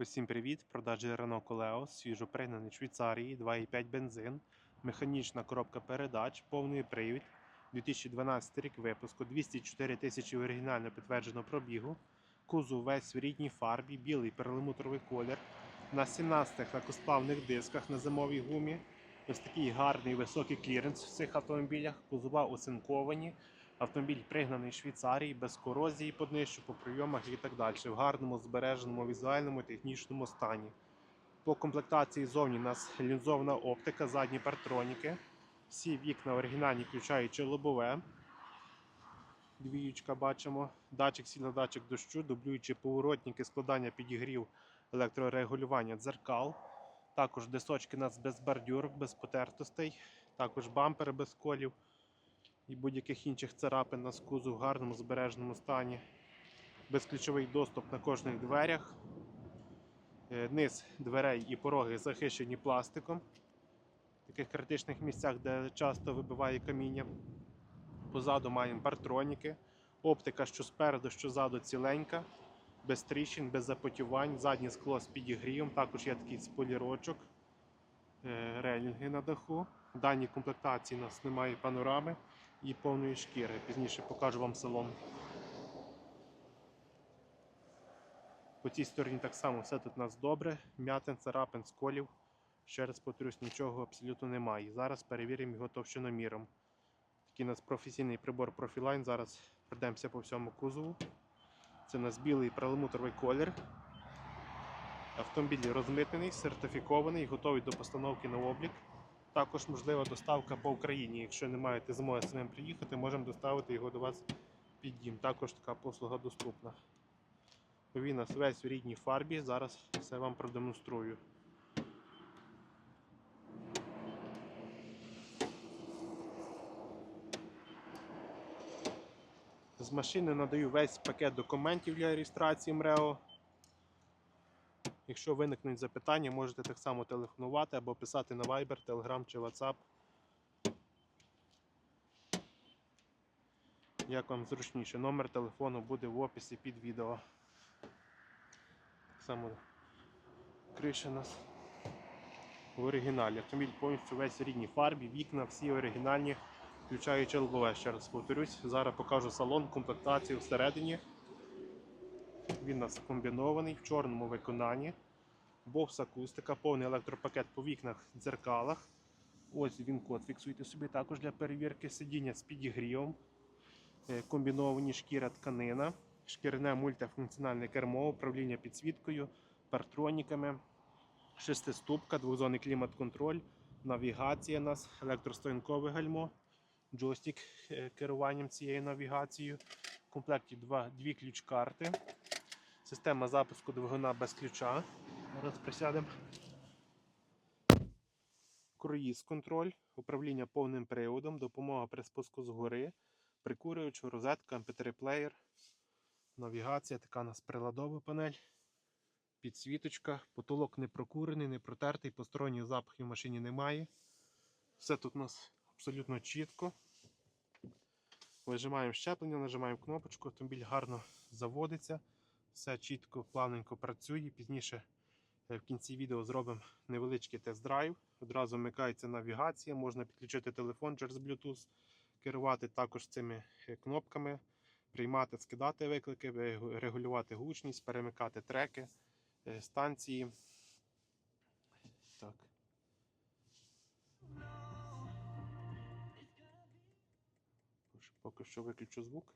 Усім привіт! Продажі Renault Coleo, свіжопригнаний в Швейцарії, 2,5 бензин, механічна коробка передач, повний привід, 2012 рік випуску, 204 тисячі оригінально підтвердженого пробігу, кузов весь в рідній фарбі, білий перламутровий колір, на 17 лакосплавних дисках на зимовій гумі. Ось такий гарний високий кліренс в цих автомобілях, кузова оцинковані. Автомобіль пригнаний Швейцарії, без корозії по днищу, по прийомах і так далі. В гарному збереженому візуальному технічному стані. По комплектації зовні у нас лінзована оптика, задні партроніки. Всі вікна оригінальні, включаючи лобове. Двіючка бачимо. Датчик сіла, датчик дощу, дублюючи поворотники, складання підігрів, електрорегулювання дзеркал. Також дисочки у нас без бордюрок, без потертостей. Також бампери без колів і будь-яких інших царапин на скузу в гарному збереженому стані. Безключовий доступ на кожних дверях. Е, Низ дверей і пороги захищені пластиком. В таких критичних місцях, де часто вибиває каміння. Позаду маємо партроніки. Оптика, що спереду, що ззаду ціленька, без тріщин, без запотівань, заднє скло з підігрівом, також є такий спойлерочок, е, релінги на даху. В даній комплектації у нас немає панорами і повної шкіри. Пізніше покажу вам салон. По цій стороні так само все тут у нас добре. М'ятин, царапин, сколів. Ще раз повторюсь, нічого абсолютно немає. Зараз перевіримо його товщиноміром. Такий у нас професійний прибор Profiline. Зараз пройдемося по всьому кузову. Це у нас білий перламутровий колір. Автомобіль розмитнений, сертифікований, готовий до постановки на облік. Також можлива доставка по Україні. Якщо не маєте змоги самим приїхати, можемо доставити його до вас під дім. Також така послуга доступна. Він нас весь у рідній фарбі. Зараз все вам продемонструю. З машини надаю весь пакет документів для реєстрації МРЕО. Якщо виникнуть запитання, можете так само телефонувати або писати на Viber, Telegram чи WhatsApp. Як вам зручніше, номер телефону буде в описі під відео. Так само криша у нас в оригіналі. Автомобіль повністю весь рідній фарбі, вікна всі оригінальні, включаючи лобове. Ще раз повторюсь. Зараз покажу салон, комплектацію всередині. Він у нас комбінований в чорному виконанні. Бокс акустика, повний електропакет по вікнах, дзеркалах. Ось він код. Фіксуйте собі також для перевірки сидіння з підігрівом. Е, Комбіновані шкіра тканина, шкіряне мультифункціональне кермо, управління підсвіткою, партроніками, шестиступка, двозонний клімат-контроль, навігація у нас, електростоянкове гальмо, джойстик е, керуванням цією навігацією. В комплекті два, дві ключ-карти. Система запуску двигуна без ключа. Зараз присядемо. Круїз контроль, управління повним приводом, допомога при спуску з гори, прикурювач, розетка, mp3 плеєр, навігація, така у нас приладова панель, підсвіточка, потолок не прокурений, не протертий, посторонніх запахів в машині немає. Все тут у нас абсолютно чітко. Вижимаємо щеплення, нажимаємо кнопочку, автомобіль гарно заводиться. Все чітко, плавненько працює. Пізніше е, в кінці відео зробимо невеличкий тест-драйв. Одразу вмикається навігація, можна підключити телефон через Bluetooth, керувати також цими е, кнопками, приймати, скидати виклики, регулювати гучність, перемикати треки, е, станції. Так. Поки що виключу звук.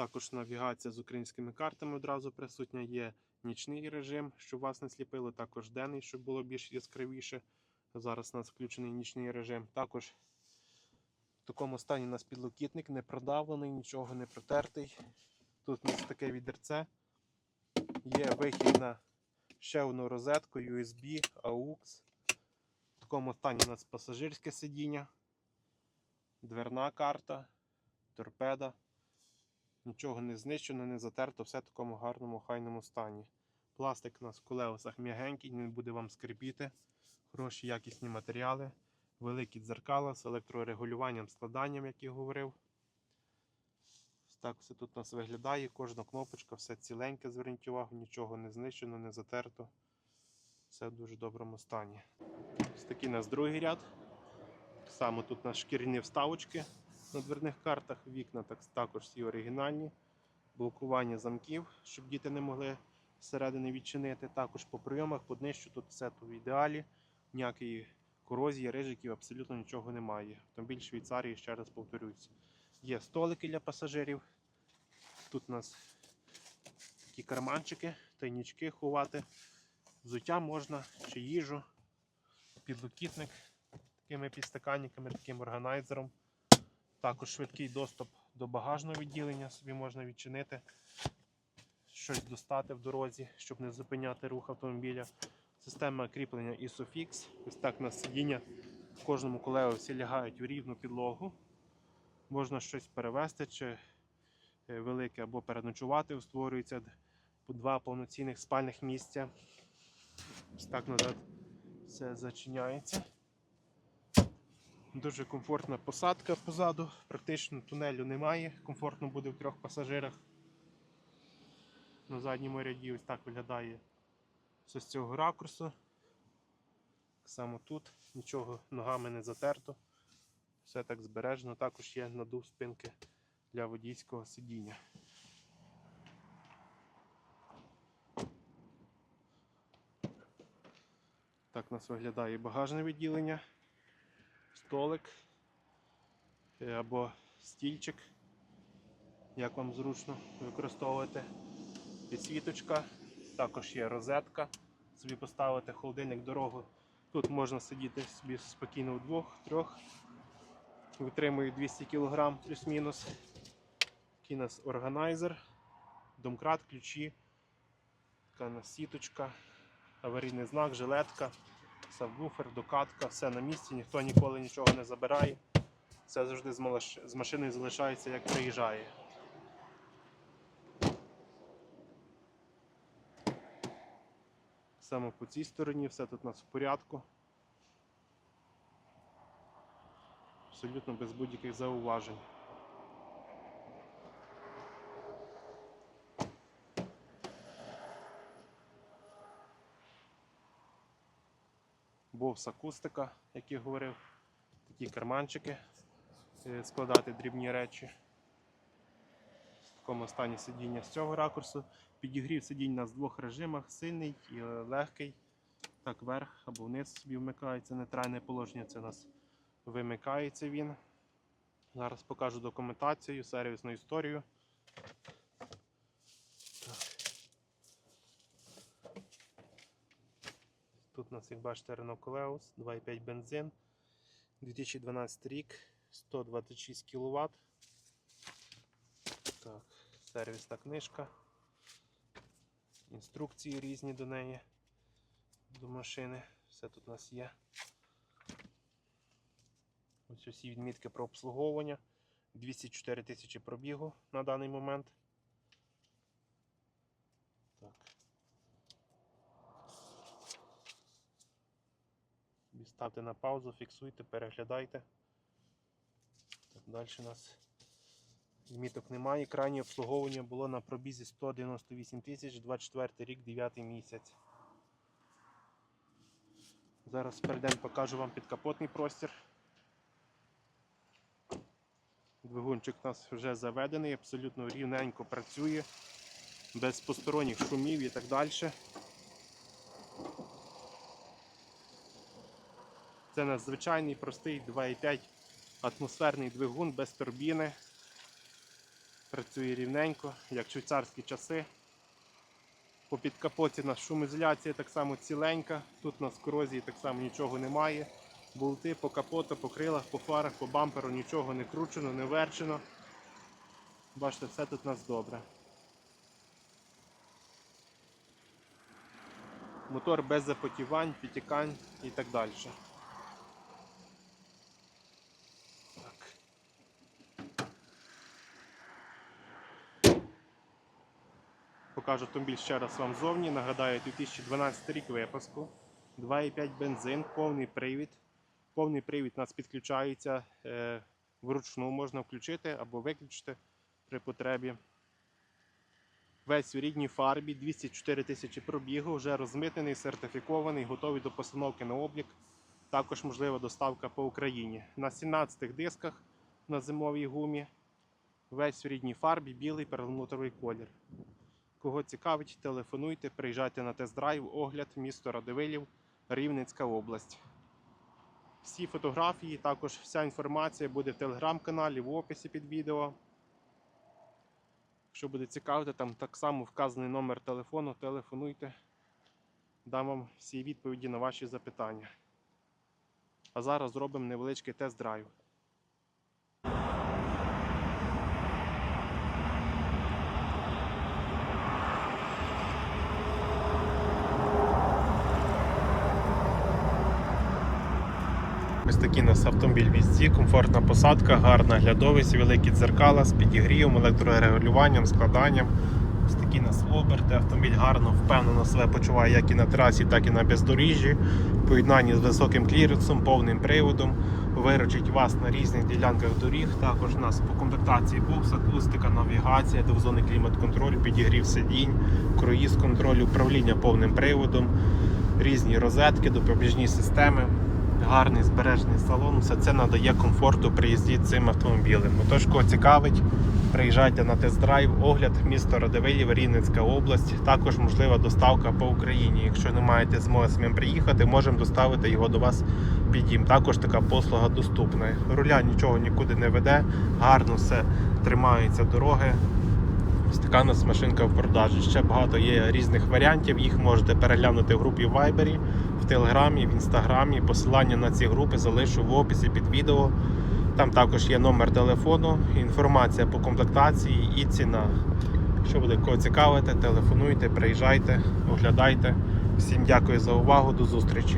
Також навігація з українськими картами одразу присутня. Є нічний режим, щоб вас не сліпило, також денний, щоб було більш яскравіше. Зараз у нас включений нічний режим. Також в такому стані у нас підлокітник не продавлений, нічого не протертий. Тут у нас таке відерце. Є вихід на ще одну розетку, USB, AUX. В такому стані у нас пасажирське сидіння, дверна карта, торпеда. Нічого не знищено, не затерто, все в такому гарному, хайному стані. Пластик у нас в колесах м'ягенький, не буде вам скрипіти. Хороші якісні матеріали, великі дзеркала з електрорегулюванням, складанням, як я говорив. Так все тут у нас виглядає, кожна кнопочка, все ціленьке, зверніть увагу, нічого не знищено, не затерто. Все в дуже доброму стані. Ось такий у нас другий ряд. Само тут у нас шкіряні вставочки на дверних картах, вікна так, також всі оригінальні, блокування замків, щоб діти не могли зсередини відчинити. Також по прийомах, по днищу тут все в ідеалі, ніякої корозії, рижиків, абсолютно нічого немає. Автомобіль Швейцарії, ще раз повторюсь. Є столики для пасажирів. Тут у нас такі карманчики, тайнічки ховати. Взуття можна чи їжу, підлокітник такими підстаканниками, таким органайзером. Також швидкий доступ до багажного відділення собі можна відчинити, щось достати в дорозі, щоб не зупиняти рух автомобіля. Система кріплення ISOFIX. Ось так на сидіння в кожному колео всі лягають в рівну підлогу. Можна щось перевезти чи е, велике або переночувати. Створюється по два повноцінних спальних місця. Ось так назад все зачиняється. Дуже комфортна посадка позаду, практично тунелю немає, комфортно буде в трьох пасажирах. На задньому ряді ось так виглядає все з цього ракурсу. Так само тут нічого ногами не затерто. Все так збережено. Також є надув спинки для водійського сидіння. Так у нас виглядає багажне відділення, столик е, або стільчик, як вам зручно використовувати. Підсвіточка, також є розетка. Собі поставити холодильник дорогу. Тут можна сидіти собі спокійно вдвох, трьох. Витримує 200 кг плюс-мінус. Такий органайзер, домкрат, ключі, така у нас сіточка, аварійний знак, жилетка, сабвуфер, докатка, все на місці, ніхто ніколи нічого не забирає. Все завжди з машиною залишається, як приїжджає. Саме по цій стороні все тут у нас в порядку. Абсолютно без будь-яких зауважень. Бовс акустика, як я говорив, такі карманчики, е, складати дрібні речі. В такому стані сидіння з цього ракурсу. Підігрів сидінь в двох режимах: сильний і е, легкий. Так, вверх або вниз собі вмикається. Нейтральне положення це у нас вимикається він. Зараз покажу документацію, сервісну історію. Тут у нас, як бачите, Renault Coleos, 2,5 бензин, 2012 рік, 126 кВт. Так, сервісна книжка. Інструкції різні до неї, до машини. Все тут у нас є. Ось усі відмітки про обслуговування. 204 тисячі пробігу на даний момент. Так. Ставте на паузу, фіксуйте, переглядайте. Так, далі у нас відміток немає. Крайнє обслуговування було на пробізі 198 тисяч, 24 рік, 9 місяць. Зараз перейдемо, покажу вам підкапотний простір. Двигунчик у нас вже заведений, абсолютно рівненько працює, без посторонніх шумів і так далі. Це наш звичайний простий 2,5 атмосферний двигун без турбіни. Працює рівненько, як швейцарські часи. По підкапоті у нас шумоізоляція так само ціленька. Тут у нас корозії так само нічого немає. Болти по капоту, по крилах, по фарах, по бамперу нічого не кручено, не верчено. Бачите, все тут у нас добре. Мотор без запотівань, підтікань і так далі. Покажу автомобіль ще раз вам зовні. Нагадаю, 2012 рік випуску. 2,5 бензин, повний привід. Повний привід у нас підключається е, вручну, можна включити або виключити при потребі. Весь у рідній фарбі, 204 тисячі пробігу, вже розмитнений, сертифікований, готовий до постановки на облік. Також можлива доставка по Україні. На 17 дисках на зимовій гумі. Весь у рідній фарбі, білий перламутровий колір. Кого цікавить, телефонуйте, приїжджайте на тест-драйв, огляд, місто Радивилів, Рівненська область. Всі фотографії, також вся інформація буде в телеграм-каналі, в описі під відео. Якщо буде цікавити, там так само вказаний номер телефону, телефонуйте. Дам вам всі відповіді на ваші запитання. А зараз зробимо невеличкий тест-драйв. Ось такий нас автомобіль візці, комфортна посадка, гарна глядовість, великі дзеркала з підігрівом, електрорегулюванням, складанням. Ось такі нас оберти. Автомобіль гарно, впевнено себе почуває як і на трасі, так і на бездоріжжі. Поєднанні з високим кліренсом, повним приводом. Виручить вас на різних ділянках доріг. Також у нас по комплектації бокс, акустика, навігація, двозонний клімат-контроль, підігрів сидінь, круїз контроль, управління повним приводом, різні розетки, допоміжні системи гарний збережений салон. Все це надає комфорту при їзді цим автомобілем. Отож, кого цікавить, приїжджайте на тест-драйв, огляд місто Радивилів, Рівненська область. Також можлива доставка по Україні. Якщо не маєте змоги самим приїхати, можемо доставити його до вас під дім. Також така послуга доступна. Руля нічого нікуди не веде, гарно все тримаються дороги. Ось така нас машинка в продажі. Ще багато є різних варіантів. Їх можете переглянути в групі в Viber, в Телеграмі, в Інстаграмі. Посилання на ці групи залишу в описі під відео. Там також є номер телефону, інформація по комплектації і ціна. Якщо буде кого цікавити, телефонуйте, приїжджайте, оглядайте. Всім дякую за увагу, до зустрічі.